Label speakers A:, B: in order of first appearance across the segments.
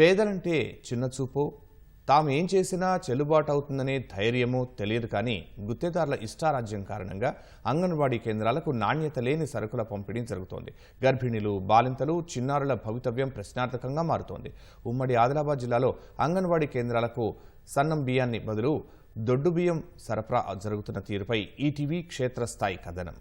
A: పేదలంటే చిన్నచూపు తాము ఏం చేసినా చెల్లుబాటు అవుతుందనే ధైర్యమో తెలియదు కానీ గుత్తేదారుల ఇష్టారాజ్యం కారణంగా అంగన్వాడీ కేంద్రాలకు నాణ్యత లేని సరుకుల పంపిణీ జరుగుతోంది. గర్భిణీలు బాలింతలు చిన్నారుల భవితవ్యం ప్రశ్నార్థకంగా మారుతోంది. ఉమ్మడి ఆదిలాబాద్ జిల్లాలో అంగన్వాడీ కేంద్రాలకు సన్నం బియ్యాన్ని బదులు దొడ్డు బియ్యం సరఫరా జరుగుతున్న తీరుపై ఈటీవీ క్షేత్రస్థాయి కథనం.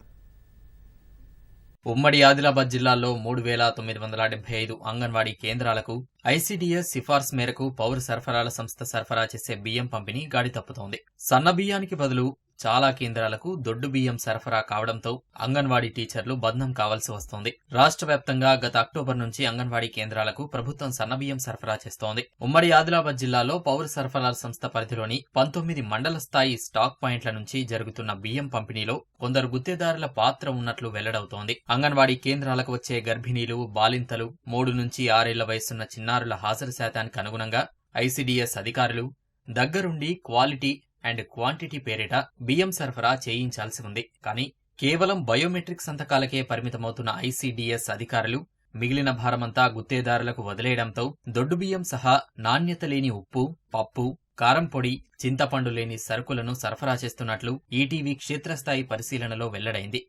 B: ఉమ్మడి ఆదిలాబాద్ జిల్లాలో మూడు వేల తొమ్మిది వందల డెబ్బై ఐదు అంగన్వాడీ కేంద్రాలకు ఐసీడీఎస్ సిఫార్సు మేరకు పౌర సరఫరాల సంస్థ సరఫరా చేసే బియ్యం పంపిణీ గాడి తప్పుతోంది సన్న బియ్యానికి బదులు చాలా కేంద్రాలకు దొడ్డు బియ్యం సరఫరా కావడంతో అంగన్వాడీ టీచర్లు బంధం కావాల్సి వస్తోంది. రాష్ట్ర వ్యాప్తంగా గత అక్టోబర్ నుంచి అంగన్వాడీ కేంద్రాలకు ప్రభుత్వం సన్న బియ్యం సరఫరా చేస్తోంది. ఉమ్మడి ఆదిలాబాద్ జిల్లాలో పౌర సరఫరాల సంస్థ పరిధిలోని పంతొమ్మిది మండల స్థాయి స్టాక్ పాయింట్ల నుంచి జరుగుతున్న బియ్యం పంపిణీలో కొందరు గుత్తేదారుల పాత్ర ఉన్నట్లు వెల్లడవుతోంది. అంగన్వాడీ కేంద్రాలకు వచ్చే గర్భిణీలు బాలింతలు మూడు నుంచి ఆరేళ్ళ వయసున్న చిన్నారుల హాజరు శాతానికి అనుగుణంగా ఐసీడీఎస్ అధికారులు దగ్గరుండి క్వాలిటీ అండ్ క్వాంటిటీ పేరిట బియ్యం సరఫరా చేయించాల్సి ఉంది. కానీ కేవలం బయోమెట్రిక్ సంతకాలకే పరిమితమవుతున్న ఐసీడీఎస్ అధికారులు మిగిలిన భారమంతా గుత్తేదారులకు వదిలేయడంతో దొడ్డు బియ్యం సహా నాణ్యత లేని ఉప్పు పప్పు కారం పొడి చింతపండు లేని సరుకులను సరఫరా చేస్తున్నట్లు ఈటీవీ క్షేత్రస్థాయి పరిశీలనలో వెల్లడైంది.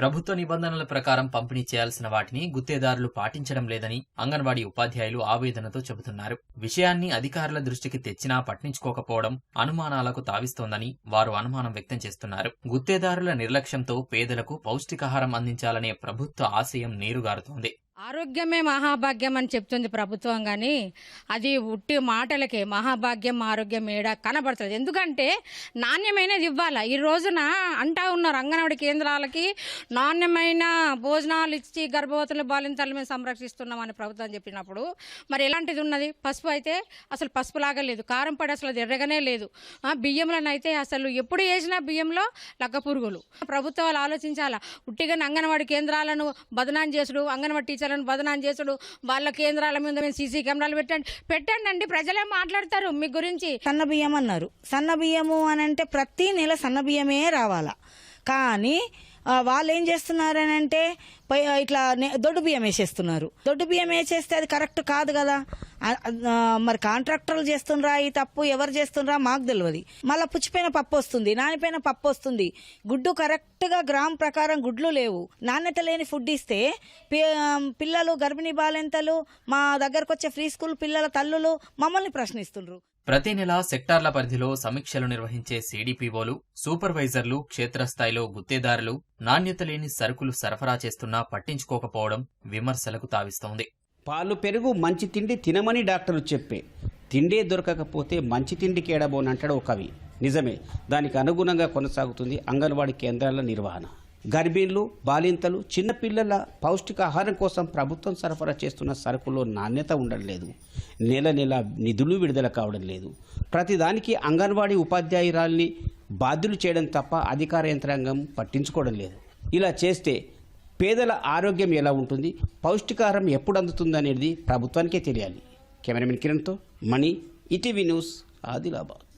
B: ప్రభుత్వ నిబంధనల ప్రకారం పంపిణీ చేయాల్సిన వాటిని గుత్తేదారులు పాటించడం లేదని అంగన్వాడీ ఉపాధ్యాయులు ఆవేదనతో చెబుతున్నారు. విషయాన్ని అధికారుల దృష్టికి తెచ్చినా పట్టించుకోకపోవడం అనుమానాలకు తావిస్తోందని వారు అనుమానం వ్యక్తం చేస్తున్నారు. గుత్తేదారుల నిర్లక్ష్యంతో పేదలకు పౌష్టికాహారం అందించాలనే ప్రభుత్వ ఆశయం నీరుగారుతోంది.
C: ఆరోగ్యమే మహాభాగ్యం అని చెప్తుంది ప్రభుత్వం కానీ అది ఉట్టి మాటలకే. మహాభాగ్యం ఆరోగ్యం ఏడా కనబడుతుంది ఎందుకంటే నాణ్యమైనది ఇవ్వాలి? ఈ రోజున అంటా ఉన్నారు అంగన్వాడీ కేంద్రాలకి నాణ్యమైన భోజనాలు ఇచ్చి గర్భవతులు బాలింతల మేము సంరక్షిస్తున్నామని ప్రభుత్వం చెప్పినప్పుడు మరి ఎలాంటిది ఉన్నది? పసుపు అయితే అసలు పసుపు లాగా లేదు. కారం పడి అసలు ఎర్రగానే లేదు. బియ్యంలోనైతే అసలు ఎప్పుడు వేసినా బియ్యంలో లగ్గ పురుగులు. ప్రభుత్వాలు ఆలోచించాలా? ఉట్టిగా అంగన్వాడి కేంద్రాలను బదనాం చేసుడు అంగన్వాడీ ప్రజలను బదనాం చేసుడు. వాళ్ళ కేంద్రాల మీద మేము సీసీ కెమెరాలు పెట్టండి. పెట్టండి అండి ప్రజలే మాట్లాడతారు మీ గురించి.
D: సన్న బియ్యం అన్నారు. సన్న బియ్యము అని అంటే ప్రతి నెల సన్న బియ్యమే రావాలా. కానీ వాళ్ళు ఏం చేస్తున్నారు అని అంటే ఇట్లా దొడ్డు బియ్యం వేసేస్తున్నారు. దొడ్డు బియ్యం వేసేస్తే అది కరెక్ట్ కాదు కదా? మరి కాంట్రాక్టర్లు చేస్తుండ్రా ఈ తప్పు ఎవరు చేస్తుండ్రా మాకు తెలియదు మళ్ళీ పుచ్చిపోయిన పప్పు వస్తుంది నానిపోయిన పప్పు వస్తుంది. గుడ్డు కరెక్ట్గా గ్రామ్ ప్రకారం గుడ్లు లేవు. నాణ్యత లేని ఫుడ్ ఇస్తే పిల్లలు గర్భిణీ బాలెంతలు మా దగ్గరకు వచ్చే ఫ్రీ స్కూల్ పిల్లల తల్లులు మమ్మల్ని ప్రశ్నిస్తుండ్రు.
B: ప్రతి నెల సెక్టార్ల పరిధిలో సమీక్షలు నిర్వహించే సిడిపిఓలు సూపర్వైజర్లు క్షేత్రస్థాయిలో గుత్తేదారులు నాణ్యత లేని సరుకులు సరఫరా చేస్తున్నా పట్టించుకోకపోవడం విమర్శలకు తావిస్తోంది.
E: పాలు పెరుగు మంచి తిండి తినమని డాక్టర్లు చెప్పే. తిండే దొరకకపోతే మంచి తిండికి ఏడబోని ఒక కవి. నిజమే దానికి అనుగుణంగా కొనసాగుతుంది అంగన్వాడీ కేంద్రాల నిర్వహణ. గర్భిణులు బాలింతలు చిన్నపిల్లల పౌష్టికాహారం కోసం ప్రభుత్వం సరఫరా చేస్తున్న సరుకుల్లో నాణ్యత ఉండడం లేదు. నెల నెల నిధులు విడుదల కావడం లేదు. ప్రతిదానికి అంగన్వాడీ ఉపాధ్యాయురాల్ని బాధ్యులు చేయడం తప్ప అధికార యంత్రాంగం పట్టించుకోవడం లేదు. ఇలా చేస్తే పేదల ఆరోగ్యం ఎలా ఉంటుంది? పౌష్టికాహారం ఎప్పుడు అందుతుంది అనేది ప్రభుత్వానికే తెలియాలి. కెమెరామెన్ కిరణ్తో మణి ఇటీవీ న్యూస్ ఆదిలాబాద్.